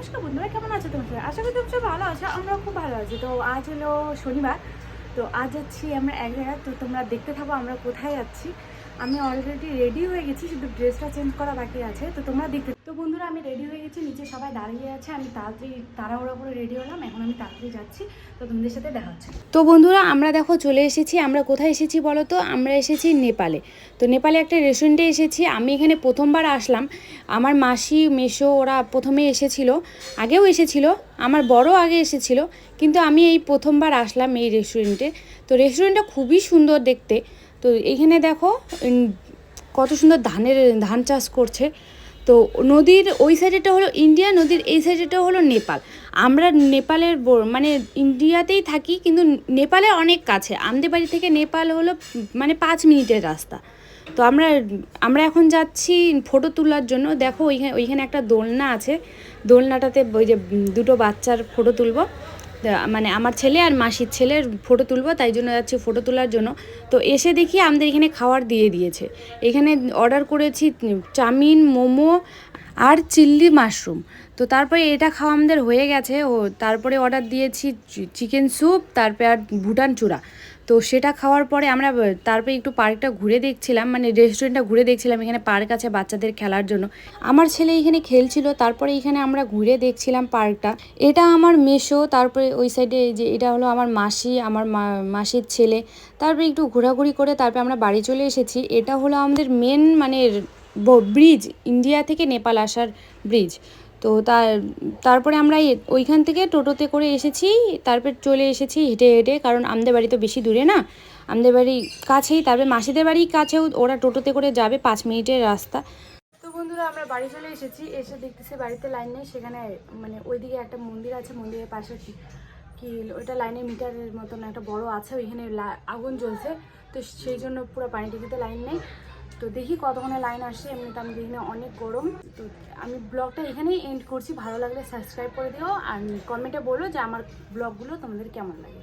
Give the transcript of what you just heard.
নমস্কার বন্ধুরা, কেমন আছো তোমরা সবাই? আশা করি তোমরা ভালো আছো, আমরাও খুব ভালো আছি তো আজ হলো শনিবার, তো আজ যাচ্ছি আমরা এক জায়গায়, তো তোমরা দেখতে থাকো আমরা কোথায় যাচ্ছি আমি অলরেডি রেডি হয়ে গেছি, শুধু ড্রেসটা চেঞ্জ করা বাকি আছে, তো তোমরা দেখতে তো বন্ধুরা, আমি রেডি হয়ে গেছি, নিচে সবাই দাঁড়িয়ে আছে, আমি তাড়াতাড়ি তাড়াহুড়া করে রেডি হলাম, এখন আমি তাড়াতাড়ি যাচ্ছি, তো তোমাদের সাথে দেখা হচ্ছে। তো বন্ধুরা, আমরা দেখো চলে এসেছি, আমরা কোথায় এসেছি বলো তো? আমরা এসেছি নেপালে। তো নেপালে একটা রেস্টুরেন্টে এসেছি, আমি এখানে প্রথমবার আসলাম। আমার মাসি মেশো ওরা প্রথমে এসেছিল, আগেও এসেছিল, আমার বড় আগে এসেছিল, কিন্তু আমি এই প্রথমবার আসলাম এই রেস্টুরেন্টে তো রেস্টুরেন্টটা খুবই সুন্দর দেখতে। তো এখানে দেখো কত সুন্দর ধানের, ধান চাষ করছে। তো নদীর ওই সাইডেটা হলো ইন্ডিয়া, নদীর এই সাইডেটা হলো নেপাল। আমরা নেপালের মানে ইন্ডিয়াতেই থাকি, কিন্তু নেপালে অনেক কাছে। আমাদের বাড়ি থেকে নেপাল হলো মানে পাঁচ মিনিটের রাস্তা। তো আমরা আমরা এখন যাচ্ছি ফটো তোলার জন্য। দেখো, ওইখানে ওইখানে একটা দোলনা আছে। দোলনাটাতে ওই যে দুটো বাচ্চার ফটো তুলবো। মানে আমার ছেলে আর মাসির ছেলের ফটো তুলবো, তাই জন্য যাচ্ছি ফটো তোলার জন্য। তো এসে দেখি আমাদের এখানে খাওয়ার দিয়ে দিয়েছে। এখানে অর্ডার করেছি চাউমিন, মোমো আর চিল্লি মাশরুম। তো তারপরে এটা খাওয়া আমাদের হয়ে গেছে। ও তারপরে অর্ডার দিয়েছি চিকেন স্যুপ তারপরে আর ভুটান চূড়া। তো সেটা খাওয়ার পরে আমরা তারপরে একটু পার্কটা ঘুরে দেখছিলাম মানে রেস্টুরেন্টটা ঘুরে দেখছিলাম, এখানে পার্ক আছে বাচ্চাদের খেলার জন্য। আমার ছেলে এখানে খেলছিল, তারপরে এখানে আমরা ঘুরে দেখছিলাম পার্কটা এটা আমার মেশো তারপরে ওই সাইডে যে, এটা হলো আমার মাসি, আমার মাসির ছেলে। তারপরে একটু ঘোরাঘুরি করে তারপরে আমরা বাড়ি চলে এসেছি। এটা হলো আমাদের মেন মানে ব্রিজ ইন্ডিয়া থেকে নেপাল আসার ব্রিজ তো তার, তারপরে আমরা ওইখান থেকে টোটোতে করে এসেছি, তারপর চলে এসেছি হেঁটে হেঁটে, কারণ আমাদের বাড়ি তো বেশি দূরে না। আমাদের বাড়ি কাছেই, তারপরে মাসিদের বাড়ি কাছেও ওরা টোটোতে করে যাবে পাঁচ মিনিটের রাস্তা। তো বন্ধুরা, আমরা বাড়ি চলে এসেছি, এসে দেখতেছি বাড়িতে লাইন নেই, সেখানে মানে ওইদিকে একটা মন্দির আছে, মন্দিরের পাশে কি ওইটা লাইনে মিটারের মতন একটা বড় আছে, ওইখানে আগুন জ্বলছে। তো সেই জন্য পুরো পানি টিকিতে লাইন নেই। তো দেখি কতক্ষণে লাইন আসে, এমনিতে আমি দেখি না, অনেক গরম। তো আমি ব্লগটা এখানেই এন্ড করছি, ভালো লাগলে সাবস্ক্রাইব করে দিও, আর কমেন্টে বলো যে আমার ব্লগগুলো তোমাদের কেমন লাগে।